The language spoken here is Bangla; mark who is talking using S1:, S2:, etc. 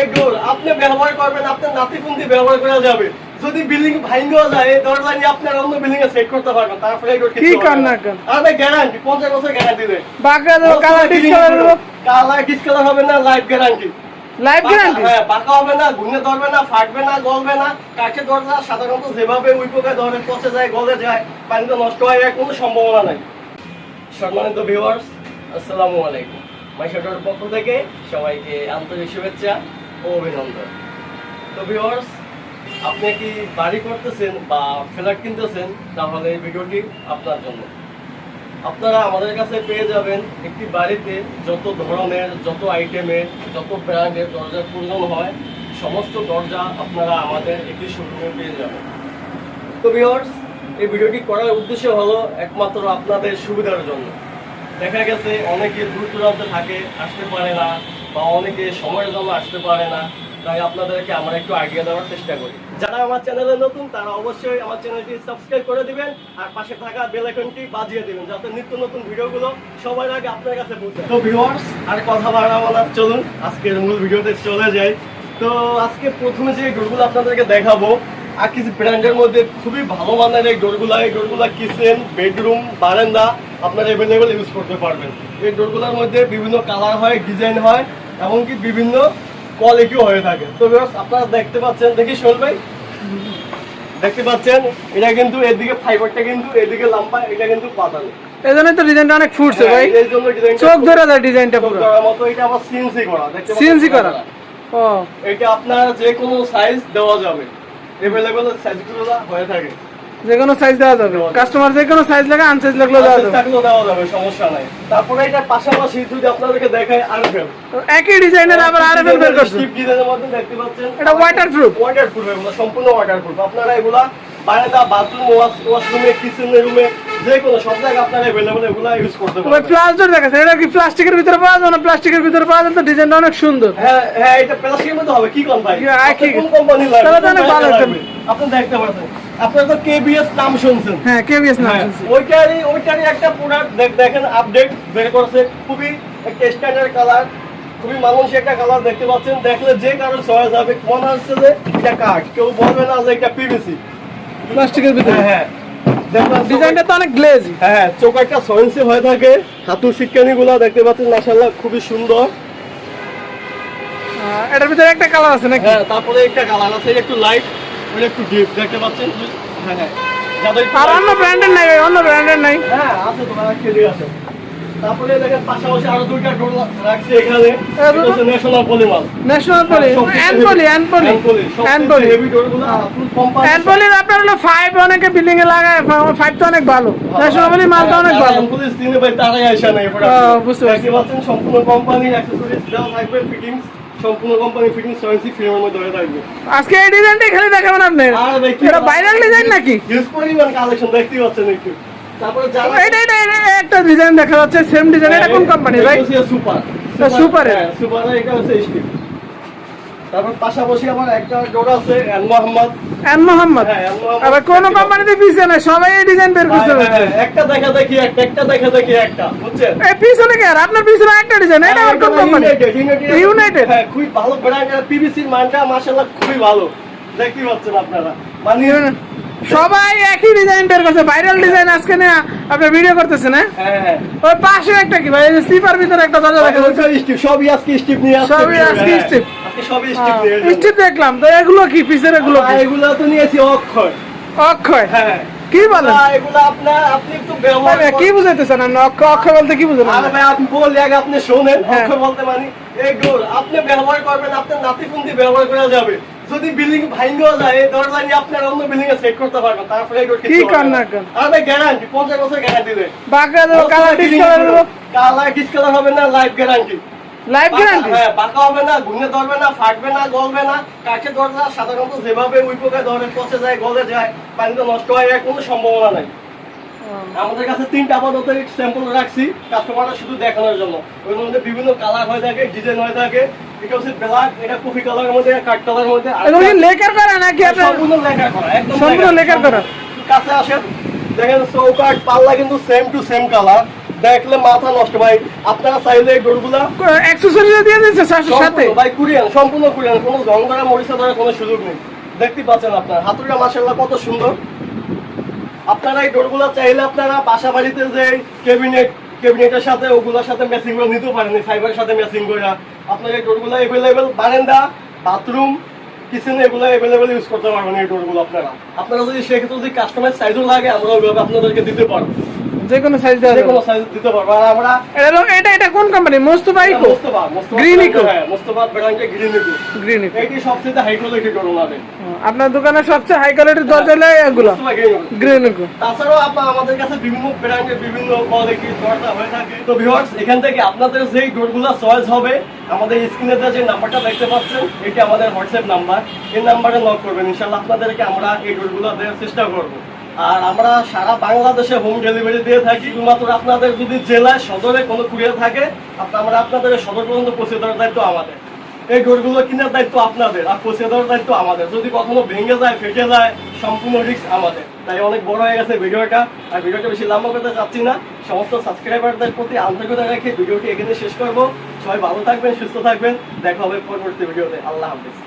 S1: এই ডোর আপনি ব্যবহার করবেন আপনার নাতিপুন্তি ব্যবহার করা যাবে। যদি বিল্ডিং যায় দরজা নিয়ে আপনার অন্য বিল্ডিং এ সেট করতে পারবেন তারপরে এই ডোর
S2: কি কর না কর।
S1: আমি গ্যারান্টি পঞ্চাশ বছর গ্যারান্টি দেয়
S2: কালার ডিসকালার
S1: কালার ডিসকালার হবে না লাইফ গ্যারান্টি
S2: লাইফ গ্যারান্টি
S1: হ্যাঁ বাঁকা হবে না ঘুরে ধরবে না ফাটবে না গলবে না। সাধারণত যেভাবে উই পোকায় ধরে পচে যায় গলে যায় পানিতে নষ্ট হয়ে যায় কোনো সম্ভাবনা নাই। সম্মানিত ভিউয়ার্স আসসালামু আলাইকুম। মাইশাটোর পক্ষ থেকে সবাইকে আন্তরিক শুভেচ্ছা। ও অভিনন্দন তো আপনি কি বাড়ি করতেছেন বা ফ্ল্যাট কিনতেছেন, তাহলে এই ভিডিওটি আপনার জন্য। আপনারা আমাদের কাছে পেয়ে যাবেন একটি বাড়িতে যত ধরনের, যত আইটেমের যত ব্র্যান্ডের দরজার প্রয়োজন হয়, সমস্ত দরজা আপনারা আমাদের একটি শোরুমে পেয়ে যাবেন। তো ভিউয়ার্স এই ভিডিওটি করার উদ্দেশ্য হলো একমাত্র আপনাদের সুবিধার জন্য। দেখা গেছে, অনেকে দূর দূরান্তে থাকে, আসতে পারে না। বা অনেকে সময়ের জন্য আসতে পারে না, তাই আপনাদেরকে আমরা একটু আগিয়ে দেওয়ার চেষ্টা করি। যারা আমার চ্যানেলে নতুন, তারা অবশ্যই আমার চ্যানেলটি সাবস্ক্রাইব করে দিবেন আর পাশে থাকা বেল আইকনটি বাজিয়ে দিবেন, যাতে নিত্য নতুন ভিডিওগুলো সবার আগে আপনার কাছে পৌঁছে তো ভিউয়ার্স আর কথা বাড়াবো না চলুন, আজকের মূল ভিডিওতে চলে যাই। তো আজকে প্রথমে যে ডোরগুলো আপনাদেরকে দেখাবো আর কিছু ব্র্যান্ডের মধ্যে খুবই ভালো মানের এই ডোরগুলা এই ডোরগুলা কিচেন বেডরুম বারান্দা আপনারা অ্যাভেলেবেল ইউজ করতে পারবেন। এই ডোরগুলোর মধ্যে বিভিন্ন কালার হয় ডিজাইন হয় এমনকি বিভিন্ন কোয়ালিটিও হয়ে থাকে। তো আপনারা দেখতে পাচ্ছেন দেখি শোল ভাই। দেখতে পাচ্ছেন এটা কিন্তু এদিকে ফাইবারটা কিন্তু এদিকে লম্বা এটা কিন্তু পাতানো
S2: এই জন্যই তো ডিজাইনটা অনেক ফুটছে ভাই।
S1: হ্যাঁ, এই জন্য ডিজাইনটা
S2: চোখ ধরে যায় ডিজাইনটা পুরো।
S1: মতো এটা আবার সিএনসি করা দেখতে পাচ্ছেন
S2: CNC করা?
S1: করা।
S2: ও।
S1: এটা আপনার যে কোনো সাইজ দেওয়া যাবে। সাইজগুলো হয়ে থাকে।
S2: যে কোনো সাইজ দেওয়া যাবে। কাস্টমার যে কোনো সাইজ লাগে আনসাইজ লাগলেও দেওয়া যাবে।
S1: থাকলেও দেওয়া যাবে সমস্যা নাই। তারপরে এটা পাশাপাশি যদি আপনাদেরকে দেখায় আরএফএল
S2: তো একই ডিজাইনের আবার আরএফএল বের করছে।
S1: ডিজাইনের মধ্যে দেখতে পাচ্ছেন।
S2: এটা ওয়াটারপ্রুফ
S1: ওয়াটারপ্রুফ এগুলো সম্পূর্ণ ওয়াটারপ্রুফ আপনারা এগুলা বারান্দা বাথরুম ওয়াশরুমে কিচেন রুমে যে কোনো সব জায়গায় আপনারা এভেলেবেল এগুলা ইউজ করতে পারবেন।
S2: প্লাস্টার দেখাচ্ছে এটা কি প্লাস্টিকের ভিতরে পাওয়া যায় না? প্লাস্টিকের ভিতরে পাওয়া যায় তো ডিজাইনটা অনেক সুন্দর।
S1: হ্যাঁ হ্যাঁ এটা প্লাস্টিকের মধ্যে হবে কি কোন ভাই
S2: হ্যাঁ,
S1: আপনি
S2: কি-
S1: কোন কোম্পানি লাগবে?
S2: তাহলে তো অনেক ভালো
S1: brand
S2: একটা-
S1: লাগবে? আপনি দেখতে পাচ্ছেন আপনারা তো কেবিএস নাম শুনছেন।
S2: হ্যাঁ কেবিএস নাম
S1: হ্যাঁ, ওইটারই ওইটারই একটা প্রোডাক্ট দেখেন আপডেট বের করেছে। খুবই একটা স্ট্যান্ডার্ড কালার খুবই মানুষ একটা কালার দেখতে পাচ্ছেন। দেখলে যে কারও চয়েস হবে মনে হচ্ছে যে এটা কাঠ কেউ বলবে না যে এটা পিভিসি
S2: প্লাস্টিকের ভিতরে।
S1: হ্যাঁ হ্যাঁ। দেখবেন
S2: ডিজাইনটা তো অনেক গ্লেজি
S1: হ্যাঁ চোখ একটা সয়েন্সি হয়ে থাকে। হাতুর শিক্ষানি দেখতে পাচ্ছেন মাসাল্লাহ খুবই সুন্দর।
S2: এটার ভিতরে একটা কালার আছে নাকি?
S1: হ্যাঁ তারপরে একটা কালার আছে একটু লাইট ওটা একটু ডিপ দেখতে পাচ্ছেন? হ্যাঁ হ্যাঁ।
S2: আর অন্য ব্র্যান্ডের নাই অন্য ব্র্যান্ডের নাই।
S1: হ্যাঁ আছে তোমার খেলে আছে। তারপরে দেখেন পাশাপাশি আরও দুইটা ডোর রাখছে এখানে।
S2: এগুলো?
S1: এটা হচ্ছে ন্যাশনাল পলিমাল
S2: ন্যাশনাল পলি অ্যানপলি অ্যানপলি অ্যানপলি
S1: হেভি ডোরগুলো কোম্পানি
S2: অ্যানপলির আপনার হলো ফাইভ অনেকে বিল্ডিং এ লাগায় ফাইভ তো অনেক ভালো। ন্যাশনাল পলি মালটা অনেক ভালো।
S1: পুলিশ দিনে ভাই তারাই আসে না এরপরে
S2: বুঝতে পারছি।
S1: পাচ্ছেন সম্পূর্ণ কোম্পানি অ্যাকসেসরিজ দেওয়া থাকবে ফিটিংস সম্পূর্ণ কোম্পানি ফিটিংস সয়েন্সি ফ্রেমের মধ্যে হয়ে থাকবে।
S2: আজকে এই ডিজাইনটা এখানে দেখাবেন আপনি? এটা ভাইরাল ডিজাইন নাকি?
S1: হিউজ পরিমাণ কালেকশন দেখতেই পাচ্ছেন একটু।
S2: এটা এটা এটা একটা ডিজাইন দেখা যাচ্ছে সেম ডিজাইন এটা কোন কোম্পানি ভাই
S1: সুপার? সুপার এটা হচ্ছে স্টিল তারপর পাশাপাশি আমার একটা ডোর আছে N Mohammad
S2: N Mohammad
S1: N Mohammad.
S2: আবার কোন কোম্পানিতে পিছে সবাই এই ডিজাইন বের করতে পারছে
S1: একটা দেখা দেখি একটা একটা দেখা দেখি একটা বুঝছেন?
S2: এই পিছনে কি আর? আপনার পিছনে একটা ডিজাইন এটা আবার কোন কোম্পানি
S1: ইউনাইটেড হ্যাঁ খুবই ভালো ব্র্যান্ড পিভিসির মানটা মাশাআল্লাহ খুবই ভালো। দেখতেই পাচ্ছেন আপনারা। মানে
S2: সবাই একই ডিজাইন বের করছে। ভাইরাল ডিজাইন আজকে না আপনি ভিডিও করতেছেন হ্যাঁ?
S1: হ্যাঁ হ্যাঁ।
S2: ওই পাশে একটা কি ভাই? স্লিপার ভিতরে একটা দরজা দেখা যাচ্ছে।
S1: স্টিপ সবই আজকে স্টিপ নিয়ে আসছে।
S2: সবই আজকে স্টিপ।
S1: সবই স্টিপ
S2: স্টিপ দেখলাম। তো এগুলো কি? পিছের এগুলো কি?
S1: এগুলো তো নিয়েছি অক্ষয়
S2: অক্ষয়
S1: হ্যাঁ
S2: কি বলেন?
S1: না, এগুলো আপনার আপনি একটু ব্যবহার
S2: কি বুঝাইতেছেন? আপনি অক্ষয় অক্ষয় বলতে কি বুঝেন
S1: আরে ভাই আপনি বললে আগে আপনি শোনেন। অক্ষয় বলতে মানি আপনি ব্যবহার করবেন আপনার নাতিপুন্তি ব্যবহার করা যাবে। যদি বিল্ডিং যায় এই দরজা নিয়ে আপনার অন্য বিল্ডিং এ সেট করতে পারবেন তারপরে
S2: কি কর না। কর।
S1: আরে গ্যারান্টি পঞ্চাশ বছর গ্যারান্টি দেয়।
S2: দেবো কালার ডিসকালার দেবো
S1: কালার ডিসকালার হবে। না লাইফ গ্যারান্টি
S2: লাইফ গ্যারান্টি
S1: হ্যাঁ বাঁকা হবে না ঘুরে ধরবে না ফাটবে না গলবে না দরজা সাধারণত যেভাবে উই পোকায় ধরে পচে যায় গলে যায় পানিতে নষ্ট হয়ে কোনো সম্ভাবনা নাই। আমাদের কাছে তিনটা আপাতত স্যাম্পল রাখছি কাস্টমাররা শুধু দেখানোর জন্য। ওই মধ্যে বিভিন্ন কালার হয়ে থাকে ডিজাইন হয়ে থাকে এটা হচ্ছে ব্ল্যাক এটা কফি কালারের মধ্যে কাঠ কালারের মধ্যে
S2: এগুলো লেকার করা নাকি আপনার?
S1: সম্পূর্ণ লেখা করা একদম
S2: সম্পূর্ণ লেখা করা।
S1: কাছে আসেন দেখেন চৌকাঠ পাল্লা কিন্তু সেম টু সেম কালার দেখলে মাথা নষ্ট ভাই আপনারা চাইলে এই ডোরগুলা
S2: অ্যাক্সেসরিজ দিয়ে দিচ্ছে সাথে?
S1: ভাই কুরিয়ান সম্পূর্ণ কুরিয়ান কোনো মরিচা সুযোগ নেই। দেখতে পাচ্ছেন আপনার হাতুড়িটা মাসাল্লাহ কত সুন্দর। আপনারা এই ডোরগুলো চাইলে আপনারা বাসা বাড়িতে যে ক্যাবিনেট ক্যাবিনেটের সাথে, ওগুলোর সাথে ম্যাচিং করে নিতেও পারেন ফাইবারের সাথে ম্যাচিং করে আপনার এই ডোরগুলো অ্যাভেলেবেল বারান্দা বাথরুম কিচেনে এগুলো অ্যাভেলেবেল ইউজ করতে পারবেন এই ডোরগুলো আপনারা। আপনারা যদি সেক্ষেত্রে যদি কাস্টমাইজ সাইজও লাগে, আমরা ওইভাবে আপনাদেরকে দিতে পারব।
S2: যে কোনো সাইজ দেওয়া যাবে।
S1: সাইজ দিতে পারব। আর আমরা
S2: এটা এটা এটা কোন company Mostafa eco?
S1: Mostafa Mostafa
S2: Eco?
S1: হ্যাঁ মোস্তফা ব্র্যান্ডের গ্রিন ইকো
S2: গ্রিন ইকো
S1: এইটি সবচেয়ে হাই কোয়ালিটি
S2: আপনার দোকানে সবচেয়ে হাই কোয়ালিটির দরজা হলো এগুলো।
S1: গ্রিন ইকো তাছাড়াও আপনার আমাদের কাছে বিভিন্ন ব্র্যান্ডের বিভিন্ন কোয়ালিটির দরজা হয়ে থাকে। তো ভিউয়ার্স এখান থেকে আপনাদের যেই ডোরগুলো চয়েস হবে আমাদের স্ক্রিনে যে নাম্বারটা দেখতে পাচ্ছেন এটি আমাদের হোয়াটসঅ্যাপ নাম্বার এই নাম্বারে নক করবেন। ইনশাআল্লাহ আপনাদেরকে আমরা এই ডোরগুলো দেওয়ার চেষ্টা করব। আর আমরা সারা বাংলাদেশে হোম ডেলিভারি দিয়ে থাকি। শুধুমাত্র আপনাদের যদি জেলায়, সদরে কোনো কুরিয়ার থাকে আমরা আপনাদের সদর পর্যন্ত পৌঁছে দেওয়ার দায়িত্ব আমাদের। এই ডোরগুলো কেনার দায়িত্ব আপনাদের, আর পৌঁছে দেওয়ার দায়িত্ব আমাদের। যদি কখনো ভেঙে যায়, ফেটে যায়, সম্পূর্ণ রিস্ক আমাদের। তাই অনেক বড় হয়ে গেছে ভিডিওটা, আর ভিডিওটা বেশি লম্বা করতে চাচ্ছি না। সমস্ত সাবস্ক্রাইবারদের প্রতি আন্তরিকতা রেখে ভিডিওটি এখানে শেষ করব। সবাই ভালো থাকবেন, সুস্থ থাকবেন। দেখা হবে পরবর্তী ভিডিওতে। আল্লাহ হাফিজ।